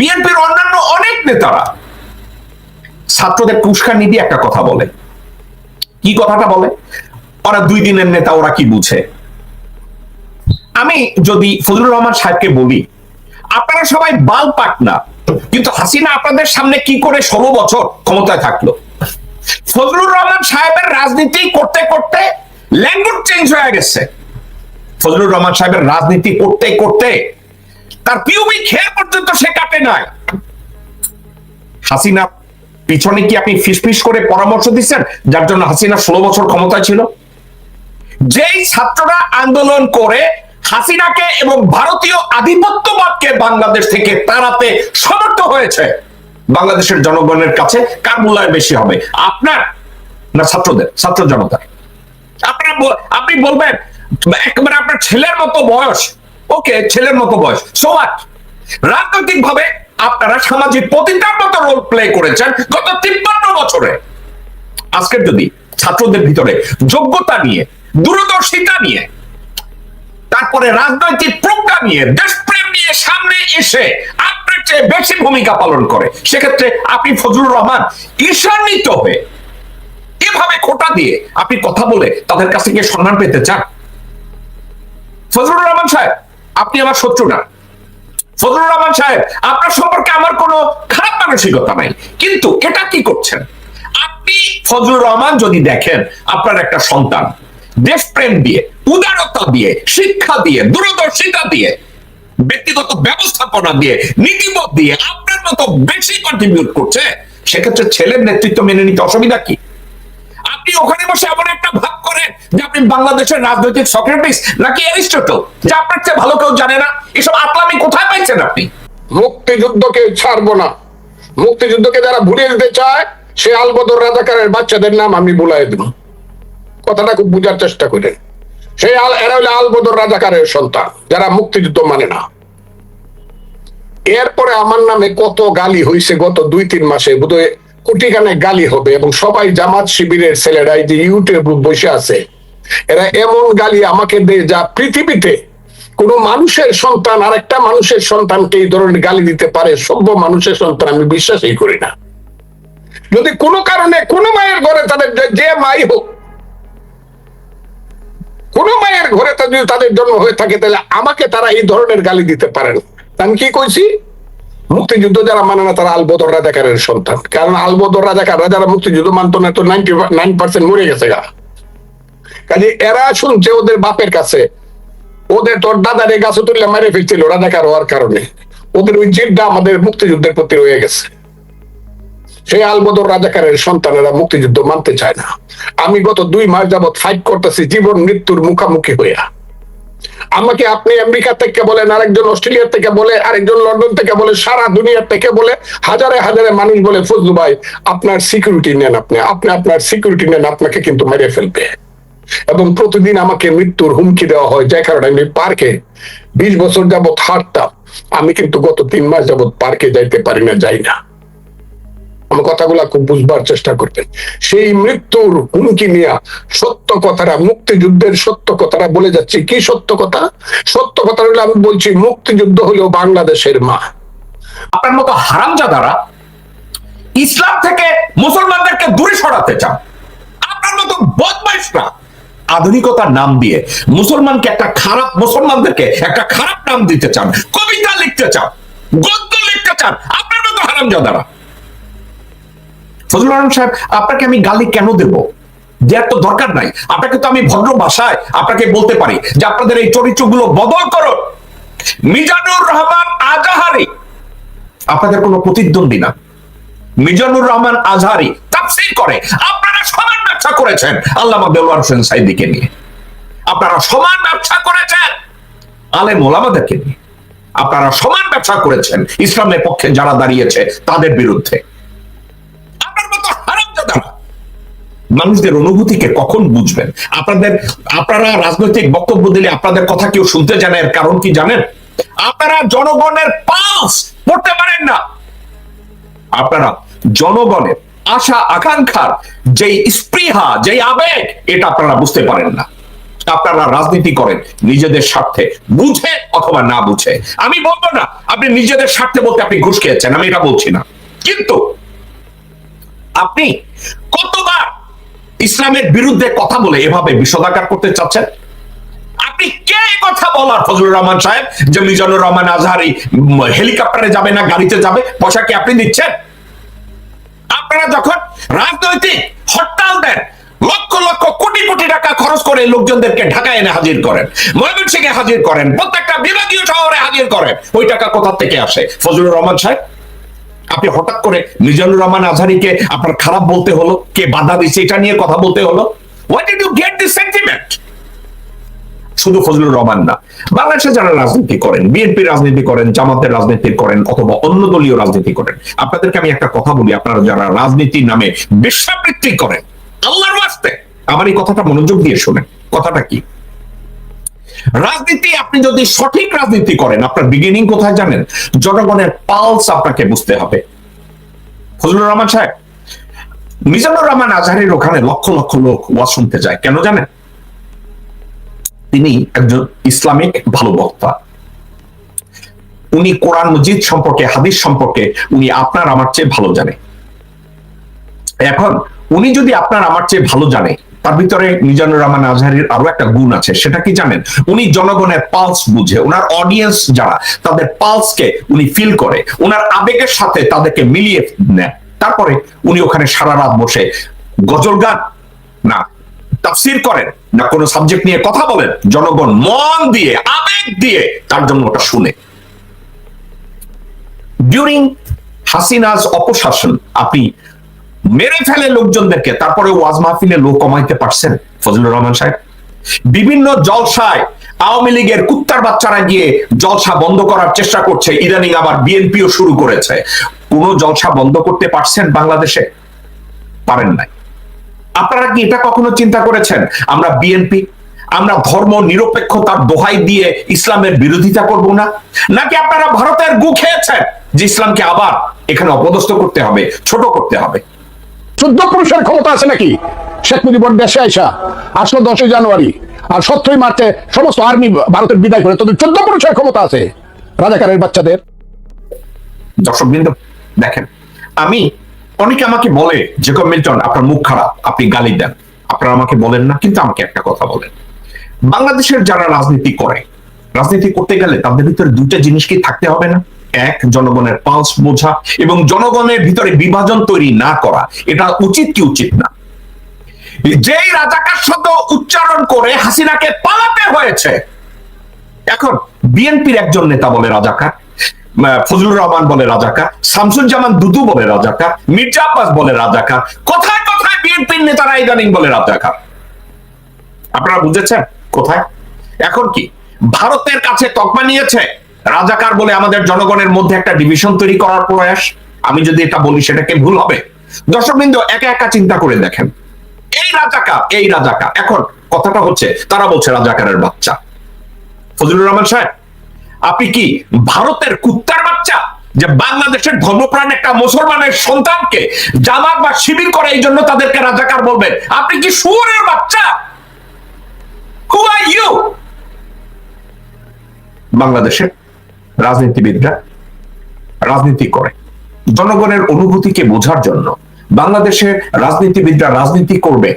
বিএনপির অন্যান্য অনেক নেতারা ছাত্রদের পুরস্কার নিয়ে একটা কথা বলে। কি কথাটা বলে? ওরা দুই দিনের নেতা, ওরা কি বুঝে? আমি যদি ফজলুর রহমান সাহেবকে বলি, আপনারা সবাই বাল পাক না, কিন্তু হাসিনা আপনাদের সামনে কি করে ষোলো বছর ক্ষমতায় থাকল? ফজলুর রহমান সাহেবের রাজনীতি করতে করতে ল্যাঙ্গুয়েজ চেঞ্জ হয়ে গেছে। ফজলুর রহমান সাহেবের রাজনীতি করতে করতে তার পিউবি খেয়ার পর্যন্ত সে কাটে নাই। হাসিনা, পিছনে কি আপনি ফিসফিস করে পরামর্শ দিচ্ছেন? যার জন্য হাসিনা ষোলো বছর ক্ষমতায় ছিল। যেই ছাত্ররা আন্দোলন করে, হাসিনাকে এবং ভারতীয় আধিপত্যবাদকে বাংলাদেশ থেকে তাড়াতে সমর্থ হয়েছে, বাংলাদেশের জনগণের কাছে কার মূল্যায়ন বেশি হবে? আপনার না ছাত্রদের? ছাত্র জনতার? আপনারা আপনি বলবেন, একেবারে আপনার ছেলের মতো বয়স ওকে, ছেলের মতো বয়স। সোয়াট রাজনৈতিক ভাবে আপনারা সামাজিক পতিতার মতো রোল প্লে করেছেন গত তিপ্পান্ন বছরে। আজকের যদি ছাত্রদের ভিতরে যোগ্যতা নিয়ে, দূরদর্শিতা নিয়ে, তারপরে রাজনৈতিক প্রজ্ঞা নিয়ে, দেশপ্রেম নিয়ে সামনে এসে আপনার চেয়ে বেশি ভূমিকা পালন করে, সেক্ষেত্রে আপনি ফজলুর রহমান ঈশান্বিত হয়ে এভাবে খোটা দিয়ে আপনি কথা বলে তাদের কাছে গিয়ে সম্মান পেতে চান? ফজলুর রহমান সাহেব আপনি আমার শত্রু না। ফজলুর রহমান সাহেব, আপনার সম্পর্কে আমার কোনো খারাপ মানসিকতা নাই। কিন্তু এটা কি করছেন? আপনি ফজলুর রহমান যদি দেখেন, আপনার একটা সন্তান, দেশপ্রেম দিয়ে, উদারতা দিয়ে, শিক্ষা দিয়ে, দূরদর্শিতা দিয়ে, ব্যক্তিগত ব্যবস্থাপনা দিয়ে, নীতিবোধ দিয়ে আপনার মতো বেশি কন্ট্রিবিউট করছে, সেক্ষেত্রে ছেলের নেতৃত্ব মেনে নিতে অসুবিধা কি? আপনি ওখানে বসে এমন একটা ভাব করেন যে আপনি বাংলাদেশের রাজনৈতিক সক্রেটিস নাকি অ্যারিস্টটল যে আপনার চেয়ে ভালো কেউ জানে না, এসব আকলামি কোথায় পাইছেন আপনি? মুক্তিযুদ্ধকে ছাড়বো না। মুক্তিযুদ্ধকে যারা ভুলিয়ে দিতে চায়, সে আলবদর রাজাকারের বাচ্চাদের নাম আমি বুলাই দেব। কথাটা খুব বুঝার চেষ্টা করেন। সেই আল এরা হলো আলবদর রাজাকারের সন্তান, যারা মুক্তিযুদ্ধ মানে না। এরপরে আমার নামে কত গালি হয়েছে গত দুই তিন মাসে, বোধহয় কোটিখানে গালি হবে এবং সবাই জামাত শিবিরের ছেলেরা এই যে ইউটিউব বসে আছে, এরা এমন গালি আমাকে দেয় যা পৃথিবীতে কোন মানুষের সন্তান আর একটা মানুষের সন্তানকে এই ধরনের গালি দিতে পারে, সভ্য মানুষের সন্তান আমি বিশ্বাসই করি না। যদি কোনো কারণে কোনো মায়ের ঘরে তাদের যে- মাই হোক, কোন মায়ের ঘরে যদি তাদের জন্ম হয়ে থাকে, তাহলে আমাকে তারা এই ধরনের গালি দিতে পারেন। আমি কি কইছি? মুক্তিযুদ্ধ যারা মানে না, তারা আলবদর রাজাকারের সন্তান। কারণ আলবদর রাজাকাররা যারা মুক্তিযুদ্ধ মানতো না, তো নাইনটি নাইন পার্সেন্ট মরে গেছে কাজে এরা শুনছে ওদের বাপের কাছে, ওদের তোর দাদারে গাছে তুললে মেরে ফেলছিল রাজাকার হওয়ার কারণে। ওদের ওই জেদটা আমাদের মুক্তিযুদ্ধের প্রতি রয়ে গেছে। সেই আলবদর রাজাকারের সন্তানেরা মুক্তিযুদ্ধ মানতে চায় না। আমি গত দুই মাস যাবৎ ফাইট করতেছি, জীবন মৃত্যুর মুখামুখি হইয়া। আমাকে আপনি আমেরিকা থেকে বলেন, আরেকজন অস্ট্রেলিয়া থেকে বলে, আরেকজন লন্ডন থেকে বলে, সারা দুনিয়া থেকে বলে, হাজারে হাজারে মানুষ বলে ফজলু ভাই আপনার সিকিউরিটি নেন আপনি আপনি আপনার সিকিউরিটি নেন, আপনাকে কিন্তু মেরে ফেলবে। এবং প্রতিদিন আমাকে মৃত্যুর হুমকি দেওয়া হয়, যে কারণে আমি পার্কে বিশ বছর যাবৎ হাঁটতাম। আমি কিন্তু গত তিন মাস যাবৎ পার্কে যাইতে পারি না, যাই না। আমার কথাগুলা খুব বুঝবার চেষ্টা করবেন। সেই মৃত্যুর হুমকি নিয়ে সত্য কথাটা, মুক্তিযুদ্ধের সত্য কথাটা বলে যাচ্ছি। কি সত্য কথা? সত্য কথা হলো আমি বলছি, মুক্তিযুদ্ধ হলো বাংলাদেশের মা। আপনার মতো হারামজাদারা ইসলাম থেকে মুসলমানদেরকে দূরে সরাতে চান। আপনার মতো বদমাইশরা আধুনিকতার নাম দিয়ে মুসলমানকে একটা খারাপ, মুসলমানদেরকে একটা খারাপ নাম দিতে চান, কবিতা লিখতে চান, গদ্য লিখতে চান। আপনার মতো হারামজাদারা ফজলুর রহমান সাহেব, আপনাকে আমি গালি কেন দেব? দেওয়ার তো দরকার নাই। আপনাকে তো আমি ভদ্র ভাষায় আপনাকে বলতে পারি যে আপনাদের এই চরিত্রগুলো বদল করো মিজানুর রহমান আজাহারি। আপনাদের কোনো প্রতিদ্বন্দ্বী না। মিজানুর রহমান আজহারি তাফসীর করে। আপনারা সমান ব্যবসা করেছেন আল্লামা দেওয়ার হোসেন সাইদিকে নিয়ে। আপনারা সমান ব্যবসা করেছেন আলেম ওলামাদেরকে নিয়ে। আপনারা সমান ব্যবসা করেছেন। ইসলামের পক্ষে যারা দাঁড়িয়েছে তাদের বিরুদ্ধে। মানুষদের অনুভূতিকে কখন বুঝবেন? আপনাদের, আপনারা রাজনৈতিক বক্তব্য দিলে আপনাদের কথা কেউ শুনতে জানে, এর কারণ কি জানেন? আপনারা জনগণের পালস পড়তে পারেন না। আপনারা জনগণের আশা, আকাঙ্ক্ষার যেই স্পৃহা, যেই আবেগ, এটা আপনারা বুঝতে পারেন না। আপনারা রাজনীতি করেন নিজেদের স্বার্থে, বুঝে অথবা না বুঝে। আমি বলব না, আপনি নিজেদের স্বার্থে বলতে আপনি ঘুষ খেয়েছেন, আমি এটা বলছি না। কিন্তু আপনি কতবার ইসলামের বিরুদ্ধে কথা বলে এভাবে বিষদাকার করতে চাচ্ছেন? আপনি কে কথা বলার ফজলুর রহমান সাহেব? যে মিজানুর রহমান আজহারি হেলিকপ্টারে যাবে না, গাড়িতে যাবে, পয়সা কি আপনি দিচ্ছেন আপনারা যখন রাজনৈতিক হরতাল দেন, লক্ষ লক্ষ কোটি কোটি টাকা খরচ করে লোকজনদেরকে ঢাকায় এনে হাজির করেন, ময়মনসিংহে হাজির করেন, প্রত্যেকটা বিভাগীয় শহরে হাজির করেন, ওই টাকা কোথা থেকে আসে? ফজলুর রহমান সাহেব? আপনি হঠাৎ করে মিজানুর রহমান আজহারিকে আপনার খারাপ বলতে হলো, কে বাধা দিচ্ছে এটা নিয়ে কথা বলতে হলো? শুধু ফজলুর রহমান না বাংলাদেশে যারা রাজনীতি করেন বিএনপি রাজনীতি করেন, জামাতের রাজনীতি করেন, অথবা অন্য দলীয় রাজনীতি করেন, আপনাদেরকে আমি একটা কথা বলি, আপনারা যারা রাজনীতির নামে বিশ্বাবৃত্তি করেন, আল্লাহর আমার এই কথাটা মনোযোগ দিয়ে শুনেন। কথাটা কি? রাজনীতি, আপনি যদি সঠিক রাজনীতি করেন, আপনার বিগিনিং কোথায় জানেন? জনগণের পালস আপনাকে বুঝতে হবে। ফজলুর রহমান সাহেব, মিজানুর রহমান আজহারের ওখানে লক্ষ লক্ষ লোক ওয়াজ শুনতে যায়। কেন জানেন? তিনি একজন ইসলামিক ভালো বক্তা। উনি কোরআন মজিদ সম্পর্কে, হাদিস সম্পর্কে উনি আপনার আমার চেয়ে ভালো জানে। এখন উনি যদি আপনার আমার চেয়ে ভালো জানে তার ভিতরে মিজানুর রহমান আজহারির আরও একটা গুণ আছে, সেটা কি জানেন? উনি জনগণের পালস বুঝে ওনার অডিয়েন্স যারা, তাদের পালসকে উনি ফিল করে ওনার আবেগের সাথে তাদেরকে মিলিয়ে নেয়। তারপরে উনি ওখানে সারা রাত বসে গজল গান, না, তাফসির করেন, না কোনো সাবজেক্ট নিয়ে কথা বলেন, জনগণ মন দিয়ে, আবেগ দিয়ে তার জন্য ওটা শুনে। ডিউরিং হাসিনাজ অপশাসন, আপনি মেরে ফেলে লোকজনদেরকে তারপরে ওয়াজ মাহফিলে লোক কমাইতে পারছেন ফজলুর রহমান সাহেব। বিভিন্ন জলসায় আওয়ামী লীগের কুত্তার বাচ্চারা গিয়ে জলসা বন্ধ করার চেষ্টা করছে। ইদানিং আবার বিএনপিও শুরু করেছে। কোন জলসা বন্ধ করতে পারছেন বাংলাদেশে? পারেন নাই। আপনারা কি এটা কখনো চিন্তা করেছেন? আমরা বিএনপি, আমরা ধর্ম নিরপেক্ষতার দোহাই দিয়ে ইসলামের বিরোধিতা করব না? নাকি আপনারা ভারতের গু খেয়েছেন যে ইসলামকে আবার এখানে অপদস্থ করতে হবে, ছোট করতে হবে? চোদ্দ পুরুষের ক্ষমতা আছে নাকি? শেখ মুজিবুর দেশে আইসা, আসলো দশই জানুয়ারি, আর সতেরোই মার্চে সমস্ত আর্মি ভারতের বিদায় করে। তোদের চোদ্দ পুরুষের ক্ষমতা আছে, রাজাকারের বাচ্চাদের। দর্শকবৃন্দ দেখেন, আমি, অনেকে আমাকে বলে যে মিল্টন, আপনার মুখ খারাপ, আপনি গালি দেন। আপনারা আমাকে বলেন না, কিন্তু আমাকে একটা কথা বলেন। বাংলাদেশের যারা রাজনীতি করে, রাজনীতি করতে গেলে তাদের ভিতরে দুইটা জিনিস কি থাকতে হবে না? এক, জনগণের পালস বোঝা এবং জনগণের ভিতরে বিভাজন তৈরি না করা। এটা উচিত কি উচিত না? যেই রাজাকার শব্দ উচ্চারণ করে হাসিনাকে পালাতে হয়েছে, এখন বিএনপির একজন নেতা বলে রাজাকার ফজলুর রহমান বলে রাজাকার, শামসুজ্জামান দুদু বলে রাজাকার, মির্জা আব্বাস বলে রাজাকার, কোথায় কোথায় বিএনপির নেতারা ইদানিং বলে রাজাকার? আপনারা বুঝেছেন কোথায়? এখন কি? ভারতের কাছে তকমা নিয়েছে রাজাকার বলে আমাদের জনগণের মধ্যে একটা ডিভিশন তৈরি করার প্রয়াস। আমি যদি এটা বলি, সেটাকে ভুল হবে। দর্শকবৃন্দ, একা একা চিন্তা করে দেখেন। এই রাজাকার এই রাজাকার। এখন কথাটা হচ্ছে, তারা বলছে রাজাকারের বাচ্চা। ফজলুর রহমান সাহেব, আপনি কি ভারতের কুত্তার বাচ্চা? যে বাংলাদেশের ধর্মপ্রাণ একটা মুসলমানের সন্তানকে জামাত বা শিবির করে, এই জন্য তাদেরকে রাজাকার বলবেন। আপনি কি সুরের বাচ্চা? হু আর ইউ বাংলাদেশের রাজনীতিবিদরা রাজনীতি করে। জনগণের অনুভূতিকে বোঝার জন্য বাংলাদেশের রাজনীতিবিদরা রাজনীতি করবে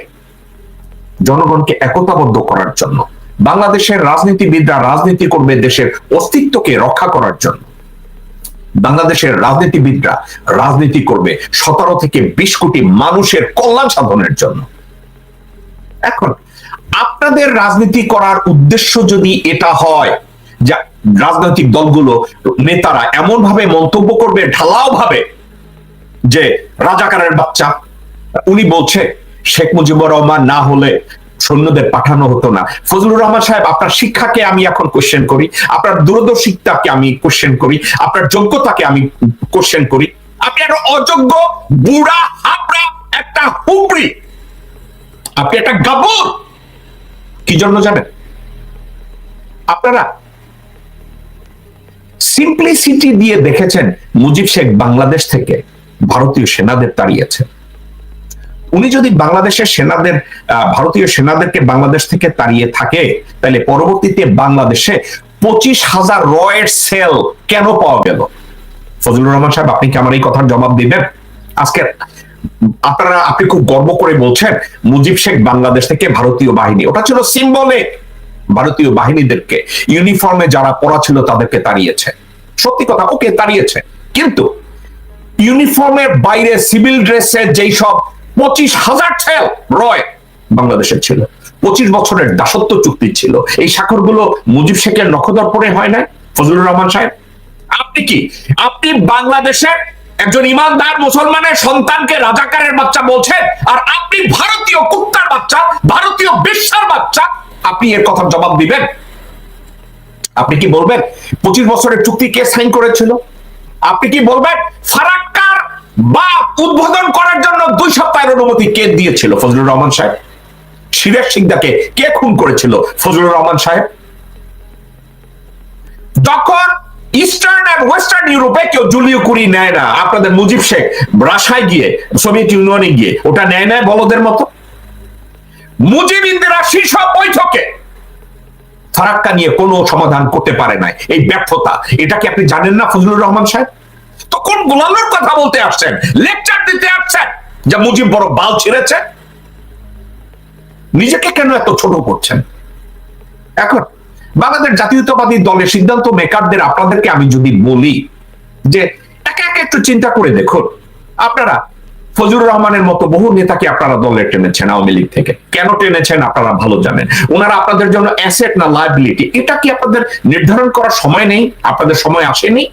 জনগণকে একতাবদ্ধ করার জন্য। বাংলাদেশের রাজনীতিবিদরা রাজনীতি করবে দেশের অস্তিত্বকে রক্ষা করার জন্য। বাংলাদেশের রাজনীতিবিদরা রাজনীতি করবে সতেরো থেকে বিশ কোটি মানুষের কল্যাণ সাধনের জন্য। এখন, আপনাদের রাজনীতি করার উদ্দেশ্য যদি এটা হয় যা রাজনৈতিক দলগুলো নেতারা এমন ভাবে মন্তব্য করবে ঢালাও ভাবে যে রাজাকারের বাচ্চা, উনি বলছে, শেখ মুজিবুর রহমান না হলে সৈন্যদের পাঠানো হতো না। ফজলুর রহমান সাহেব, আপনার শিক্ষাকে আমি এখন কোশ্চেন করি, আপনার দূরদর্শিতাকে আমি কোশ্চেন করি, আপনার যোগ্যতাকে আমি কোশ্চেন করি। আপনি একটা অযোগ্য, বুড়া, হাবড়া, একটা হুবড়ি, আপনি একটা গাবর, কি জন্য জানেন আপনারা সিম্পলিসিটি দিয়ে দেখেছেন মুজিব শেখ বাংলাদেশ থেকে ভারতীয় সেনাদের তাড়িয়েছে। উনি যদি বাংলাদেশের সেনাদের ভারতীয় সেনাদেরকে বাংলাদেশ থেকে তাড়িয়ে থাকে, তাহলে পরবর্তীতে বাংলাদেশে পঁচিশ হাজার রয়ের সেল কেন পাওয়া গেল? ফজলুর রহমান সাহেব, আপনি কি আমার এই কথার জবাব দিবেন? আজকে আপনারা, আপনি খুব গর্ব করে বলছেন মুজিব শেখ বাংলাদেশ থেকে ভারতীয় বাহিনী। ওটা ছিল সিম্বলে ভারতীয় বাহিনীদেরকে। ইউনিফর্মে যারা পড়া ছিল তাদেরকে তাড়িয়েছে। সত্যি কথা, ওকে তাড়িয়েছে কিন্তু ইউনিফর্মের বাইরে সিভিল ড্রেসে যেই সব পঁচিশ হাজার ছেল রয় বাংলাদেশের ছিল। পঁচিশ বছরের দাসত্ব চুক্তি ছিল। এই স্বাক্ষরগুলো মুজিব শেখের নখদর পরে হয় না ফজলুর রহমান সাহেব? আপনি কি? আপনি বাংলাদেশের একজন ইমানদার মুসলমানের সন্তানকে রাজাকারের বাচ্চা বলছেন, আর আপনি ভারতীয় কুত্তার বাচ্চা, ভারতীয় বিশ্বের বাচ্চা, আপনি এর কথার জবাব দিবেন? আপনি কি বলবেন? পঁচিশ বছরের চুক্তি কে সাইন করেছিল? আপনি কি বলবেন? ফারাক্কার বা উদ্বোধন করার জন্য দুই সপ্তাহের অনুমতি কে দিয়েছিল? ফজলুর রহমান সাহেব? সিরাজ সিকদাকে কে খুন করেছিল ফজলুর রহমান সাহেব? যখন ইস্টার্ন এন্ড ওয়েস্টার্ন ইউরোপে কেউ জুলিও কুরি নেয় না। আপনাদের মুজিব শেখ রাশায় গিয়ে, সোভিয়েত ইউনিয়নে গিয়ে, ওটা নেয় নেয় বলদের মতো? মুজিব ইন্দিরা শীর্ষ বৈঠকে ফারাক্কা নিয়ে কোনো সমাধান করতে পারে নাই। এই ব্যর্থতা, এটা কি আপনি জানেন না ফজলুর রহমান সাহেব? তো কোন গোলালোর কথা বলতে আসছেন? লেকচার দিতে আসছেন যা মুজিব বড় বাল ছিঁড়েছে। নিজেকে কেন এত ছোট করছেন? এখন বাংলাদেশ জাতীয়তাবাদী দলের সিদ্ধান্ত মেকারদের, আপনাদেরকে আমি যদি বলি যে একে একে একটু চিন্তা করে দেখুন। আপনারা ফজলুর রহমানের মতো বহু নেতাকে আপনারা দলে টেনেছেন আওয়ামী লীগ থেকে। কেন টেনেছেন? আপনারা ভালো জানেন। ওনারা আপনাদের জন্য অ্যাসেট না লাইবিলিটি এটা কি আপনাদের নির্ধারণ করার সময় নেই? আপনাদের সময় আসেনি?